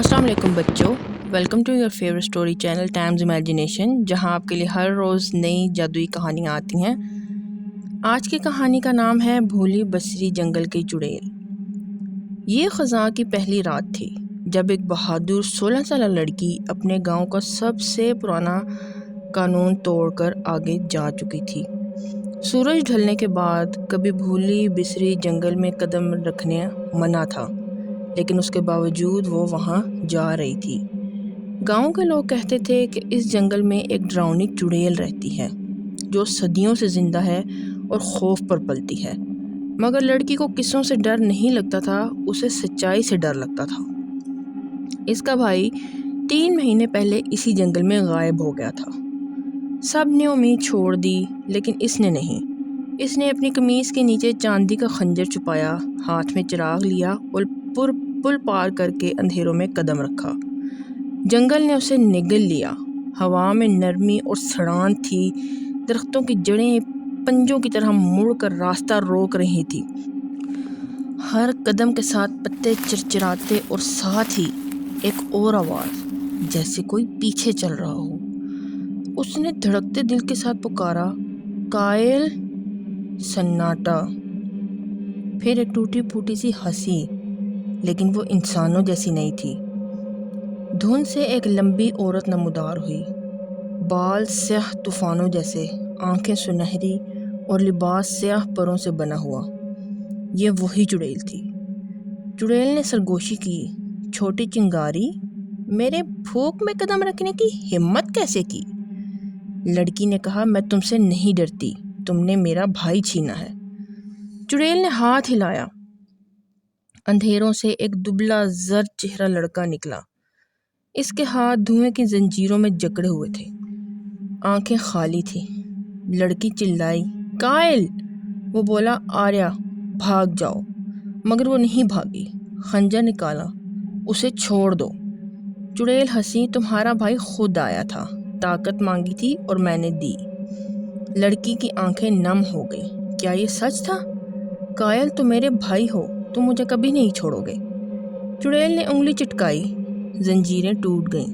السلام علیکم بچوں welcome to your favourite story channel Times Imagination جہاں آپ کے لیے ہر روز نئی جادوئی کہانیاں آتی ہیں۔ آج کی کہانی کا نام ہے بھولی بصری جنگل کی چڑیل۔ یہ خزاں کی پہلی رات تھی، جب ایک بہادر سولہ سالہ لڑکی اپنے گاؤں کا سب سے پرانا قانون توڑ کر آگے جا چکی تھی۔ سورج ڈھلنے کے بعد کبھی بھولی بصری جنگل میں قدم رکھنے منع تھا۔ لیکن اس کے باوجود وہ وہاں جا رہی تھی۔ گاؤں کے لوگ کہتے تھے کہ اس جنگل میں ایک ڈراؤنی چڑیل رہتی ہے، جو صدیوں سے زندہ ہے اور خوف پر پلتی ہے۔ مگر لڑکی کو قصوں سے ڈر نہیں لگتا تھا، اسے سچائی سے ڈر لگتا تھا۔ اس کا بھائی تین مہینے پہلے اسی جنگل میں غائب ہو گیا تھا۔ سب نے امید چھوڑ دی، لیکن اس نے نہیں۔ اس نے اپنی قمیض کے نیچے چاندی کا خنجر چھپایا، ہاتھ میں چراغ لیا اور پر پل پار کر کے اندھیروں میں قدم رکھا۔ جنگل نے اسے نگل لیا۔ ہوا میں نرمی اور سڑان تھی۔ درختوں کی جڑیں پنجوں کی طرح مڑ کر راستہ روک رہی تھی۔ ہر قدم کے ساتھ پتے چرچراتے اور ساتھ ہی ایک اور آواز، جیسے کوئی پیچھے چل رہا ہو۔ اس نے دھڑکتے دل کے ساتھ پکارا، کائل؟ سناٹا۔ پھر ایک ٹوٹی پھوٹی سی ہنسی، لیکن وہ انسانوں جیسی نہیں تھی۔ دھن سے ایک لمبی عورت نمودار ہوئی۔ بال سیاہ طوفانوں جیسے، آنکھیں سنہری اور لباس سیاہ پروں سے بنا ہوا۔ یہ وہی چڑیل تھی۔ چڑیل نے سرگوشی کی۔ چھوٹی چنگاری، میرے پھوک میں قدم رکھنے کی ہمت کیسے کی؟ لڑکی نے کہا، میں تم سے نہیں ڈرتی۔ تم نے میرا بھائی چھینا ہے۔ چڑیل نے ہاتھ ہلایا۔ اندھیروں سے ایک دبلا زر چہرہ لڑکا نکلا۔ اس کے ہاتھ دھوئیں کی زنجیروں میں جکڑے ہوئے تھے۔ آنکھیں خالی تھیں۔ لڑکی چلائی۔ کائل! وہ بولا۔ آریا، بھاگ جاؤ۔ مگر وہ نہیں بھاگی۔ خنجر نکالا۔ اسے چھوڑ دو۔ چڑیل ہنسی، تمہارا بھائی خود آیا تھا۔ طاقت مانگی تھی اور میں نے دی۔ لڑکی کی آنکھیں نم ہو گئی کیا یہ سچ تھا؟ کائل تو میرے بھائی ہو، تم مجھے کبھی نہیں چھوڑو گے۔ چڑیل نے انگلی چٹکائی، زنجیریں ٹوٹ گئیں۔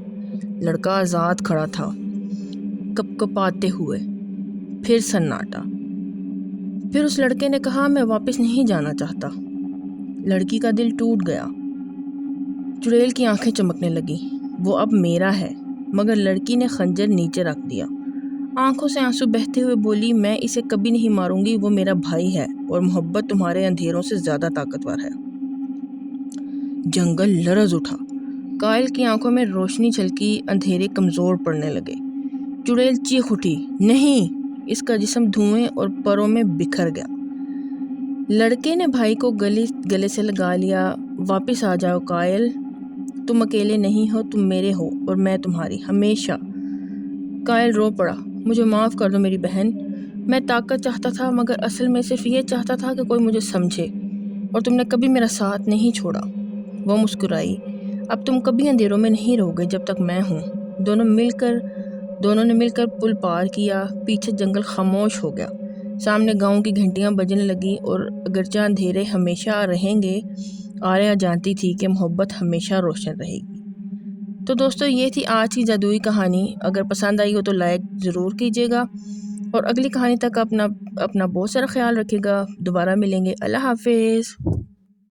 لڑکا آزاد کھڑا تھا، کپ کپاتے ہوئے۔ پھر سناٹا۔ پھر اس لڑکے نے کہا، میں واپس نہیں جانا چاہتا۔ لڑکی کا دل ٹوٹ گیا۔ چڑیل کی آنکھیں چمکنے لگی وہ اب میرا ہے، مگر لڑکی نے خنجر نیچے رکھ دیا۔ آنکھوں سے آنسو بہتے ہوئے بولی، میں اسے کبھی نہیں ماروں گی، وہ میرا بھائی ہے اور محبت تمہارے اندھیروں سے زیادہ طاقتور ہے۔ جنگل لرز اٹھا۔ کائل کی آنکھوں میں روشنی چھلکی، اندھیرے کمزور پڑنے لگے۔ چڑیل چیخ اٹھی، نہیں، اس کا جسم دھوئیں اور پروں میں بکھر گیا۔ لڑکے نے بھائی کو گلی، گلے سے لگا لیا، واپس آ جاؤ کائل۔ تم اکیلے نہیں ہو، تم میرے ہو اور میں تمہاری ہمیشہ کائل رو پڑا۔ مجھے معاف کر دو میری بہن۔ میں طاقت چاہتا تھا، مگر اصل میں صرف یہ چاہتا تھا کہ کوئی مجھے سمجھے اور تم نے کبھی میرا ساتھ نہیں چھوڑا۔ وہ مسکرائی۔ اب تم کبھی اندھیروں میں نہیں رہو گے جب تک میں ہوں۔ دونوں مل کر، دونوں نے مل کر پل پار کیا۔ پیچھے جنگل خاموش ہو گیا۔ سامنے گاؤں کی گھنٹیاں بجنے لگیں اور اگرچہ اندھیرے ہمیشہ رہیں گے، آریا جانتی تھی کہ محبت ہمیشہ روشن رہے گی۔ تو دوستو، یہ تھی آج کی جادوئی کہانی۔ اگر پسند آئی ہو تو لائک ضرور کیجیے گا اور اگلی کہانی تک اپنا اپنا بہت سارا خیال رکھے گا۔ دوبارہ ملیں گے۔ اللہ حافظ۔